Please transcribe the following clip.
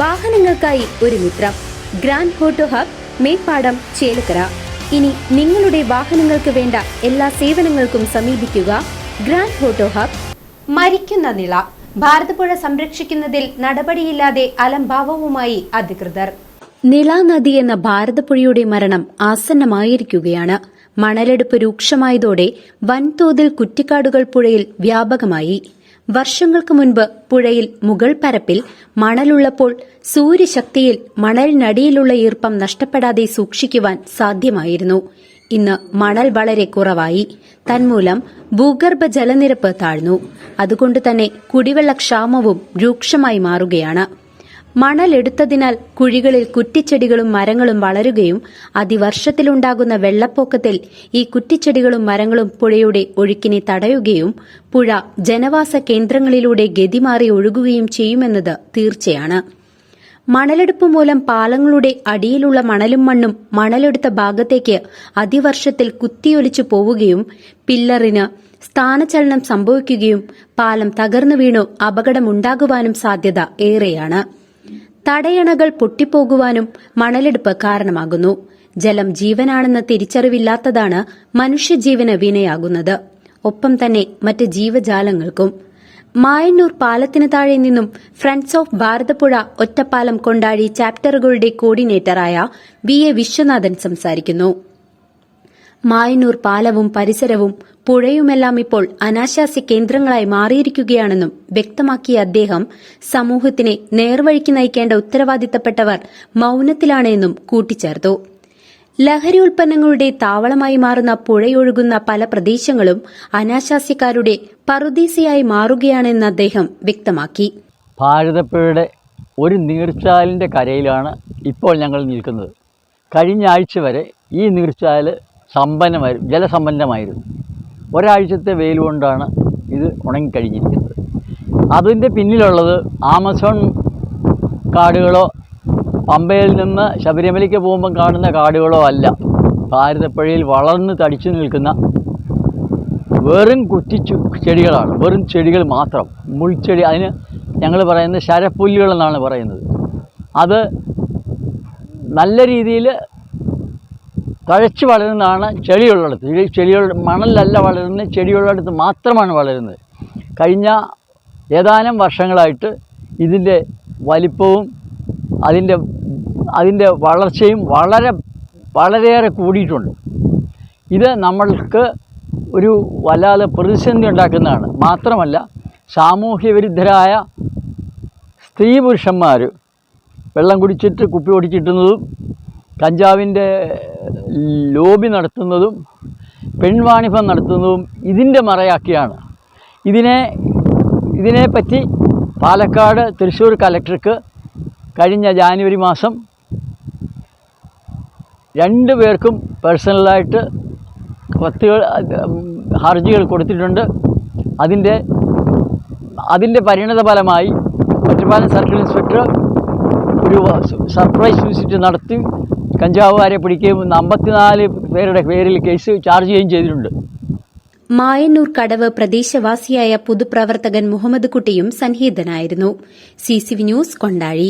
വാഹനങ്ങൾക്കായി ഒരു മിത്രം. Grand photo hub Meppadam Chelakkara. ഇനി നിങ്ങളുടെ വാഹനങ്ങൾക്ക് വേണ്ട എല്ലാ സേവനങ്ങൾക്കും സമീപിക്കുക ഗ്രാൻഡ് ഫോട്ടോ ഹബ്. മരിക്കുന്ന നില ഭാരതപ്പുഴ സംരക്ഷിക്കുന്നതിൽ നടപടിയില്ലാതെ അലംഭാവവുമായി അധികൃതർ. നിള നദി എന്ന ഭാരതപ്പുഴയുടെ മരണം ആസന്നമായിരിക്കുകയാണ്. മണലെടുപ്പ് രൂക്ഷമായതോടെ വൻതോതിൽ കുറ്റിക്കാടുകൾ പുഴയിൽ വ്യാപകമായി. വർഷങ്ങൾക്ക് മുൻപ് പുഴയിൽ മുകൾ പരപ്പിൽ മണലുള്ളപ്പോൾ സൂര്യശക്തിയിൽ മണലിനടിയിലുള്ള ഈർപ്പം നഷ്ടപ്പെടാതെ സൂക്ഷിക്കുവാൻ സാധ്യമായിരുന്നു. ഇന്ന് മണൽ വളരെ കുറവായി. തന്മൂലം ഭൂഗർഭ ജലനിരപ്പ് താഴ്ന്നു. അതുകൊണ്ട് തന്നെ രൂക്ഷമായി മാറുകയാണ്. മണലെടുത്തതിനാൽ കുഴികളിൽ കുറ്റിച്ചെടികളും മരങ്ങളും വളരുകയും അതിവർഷത്തിലുണ്ടാകുന്ന വെള്ളപ്പൊക്കത്തിൽ ഈ കുറ്റിച്ചെടികളും മരങ്ങളും പുഴയുടെ ഒഴുക്കിനെ തടയുകയും പുഴ ജനവാസ കേന്ദ്രങ്ങളിലൂടെ ഗതിമാറി ഒഴുകുകയും ചെയ്യുമെന്നത് തീർച്ചയാണ്. മണലെടുപ്പ് മൂലം പാലങ്ങളുടെ അടിയിലുള്ള മണലും മണ്ണും മണലെടുത്ത ഭാഗത്തേക്ക് അതിവർഷത്തിൽ കുത്തിയൊലിച്ചു പോവുകയും പില്ലറിന് സ്ഥാനചലനം സംഭവിക്കുകയും പാലം തകർന്നു വീണു അപകടമുണ്ടാകുവാനും സാധ്യത ഏറെയാണ്. തടയണകൾ പൊട്ടിപ്പോകുവാനും മണലെടുപ്പ് കാരണമാകുന്നു. ജലം ജീവനാണെന്ന തിരിച്ചറിവില്ലാത്തതാണ് മനുഷ്യജീവന വിനയാകുന്നത്. ഒപ്പം തന്നെ മറ്റ് ജീവജാലങ്ങൾക്കും. മായന്നൂർ പാലത്തിന് താഴെ നിന്നും ഫ്രണ്ട്സ് ഓഫ് ഭാരതപ്പുഴ ഒറ്റപ്പാലം കൊണ്ടാടി ചാപ്റ്ററുകളുടെ കോർഡിനേറ്ററായ വി എ വിശ്വനാഥൻ സംസാരിക്കുന്നു. മായന്നൂർ പാലവും പരിസരവും പുഴയുമെല്ലാം ഇപ്പോൾ അനാശാസ്യ കേന്ദ്രങ്ങളായി മാറിയിരിക്കുകയാണെന്നും വ്യക്തമാക്കിയ അദ്ദേഹം സമൂഹത്തിനെ നേർവഴിക്ക് നയിക്കേണ്ട ഉത്തരവാദിത്തപ്പെട്ടവർ മൌനത്തിലാണെന്നും കൂട്ടിച്ചേർത്തു. ലഹരി ഉൽപ്പന്നങ്ങളുടെ താവളമായി മാറുന്ന പുഴയൊഴുകുന്ന പല പ്രദേശങ്ങളും അനാശാസ്യക്കാരുടെ പറുദീസയായി മാറുകയാണെന്ന് അദ്ദേഹം വ്യക്തമാക്കി. ഭാരതപ്പുഴയുടെ ഒരു നീർച്ചാലിന്റെ കരയിലാണ് ഇപ്പോൾ ഞങ്ങൾ നിൽക്കുന്നത്. കഴിഞ്ഞ ആഴ്ച വരെ ഈ നീർച്ചാൽ സമ്പന്നമായിരുന്നു ജലസമ്പന്നമായിരുന്നു. ഒരാഴ്ചത്തെ വെയിൽ കൊണ്ടാണ് ഇത് ഉണങ്ങിക്കഴിഞ്ഞിരിക്കുന്നത്. അതിന്റെ പിന്നിലുള്ളത് ആമസോൺ കാടുകളോ പമ്പയിൽ നിന്ന് ശബരിമലയ്ക്ക് പോകുമ്പം കാണുന്ന കാടുകളോ അല്ല. ഭാരതപ്പുഴയിൽ വളർന്ന് തടിച്ചു നിൽക്കുന്ന വെറും കുറ്റി ചു- ചെടികളാണ്. വെറും ചെടികൾ മാത്രം. മുൾച്ചെടി അതിന് ഞങ്ങൾ പറയുന്നത് ശരപ്പുല്ലുകൾ എന്നാണ് പറയുന്നത്. അത് നല്ല രീതിയിൽ തഴച്ച് വളരുന്നതാണ് ചെളിയുള്ളിടത്ത്. ഈ ചെടിയുള്ള മണലല്ല വളരുന്നത് ചെടിയുള്ളിടത്ത് മാത്രമാണ് വളരുന്നത്. കഴിഞ്ഞ ഏതാനും വർഷങ്ങളായിട്ട് ഇതിന്റെ വലിപ്പവും അതിന്റെ അതിന്റെ വളർച്ചയും വളരെ വളരെയേറെ കൂടിയിട്ടുണ്ട്. ഇത് നമ്മൾക്ക് ഒരു വല്ലാതെ പ്രതിസന്ധി ഉണ്ടാക്കുന്നതാണ്. മാത്രമല്ല സാമൂഹ്യ വിരുദ്ധരായ സ്ത്രീ പുരുഷന്മാർ വെള്ളം കുടിച്ചിട്ട് കുപ്പി ഓടിച്ചിട്ടുന്നതും കഞ്ചാവിന്റെ ലോബി നടത്തുന്നതും പെൺവാണിഭം നടത്തുന്നതും ഇതിന്റെ മറയാക്കിയാണ്. ഇതിനെ ഇതിനെപ്പറ്റി പാലക്കാട് തൃശ്ശൂർ കലക്ടർക്ക് കഴിഞ്ഞ ജാനുവരി മാസം രണ്ട് പേർക്കും പേഴ്സണലായിട്ട് കത്തുകൾ ഹർജികൾ കൊടുത്തിട്ടുണ്ട്. അതിന്റെ അതിന്റെ പരിണത ഫലമായി ഒറ്റപ്പാലം സർക്കിൾ ഇൻസ്പെക്ടർ ഒരു സർപ്രൈസ് വിസിറ്റ് നടത്തി കഞ്ചാവുകാരെ പിടിക്കുകയും അമ്പത്തിനാല് പേരുടെ പേരിൽ കേസ് ചാർജ് ചെയ്യുകയും ചെയ്തിട്ടുണ്ട്. മായന്നൂർ കടവ് പ്രദേശവാസിയായ പൊതുപ്രവർത്തകൻ മുഹമ്മദ് കുട്ടിയും സന്നിഹിതനായിരുന്നു സി ന്യൂസ് കൊണ്ടാഴി.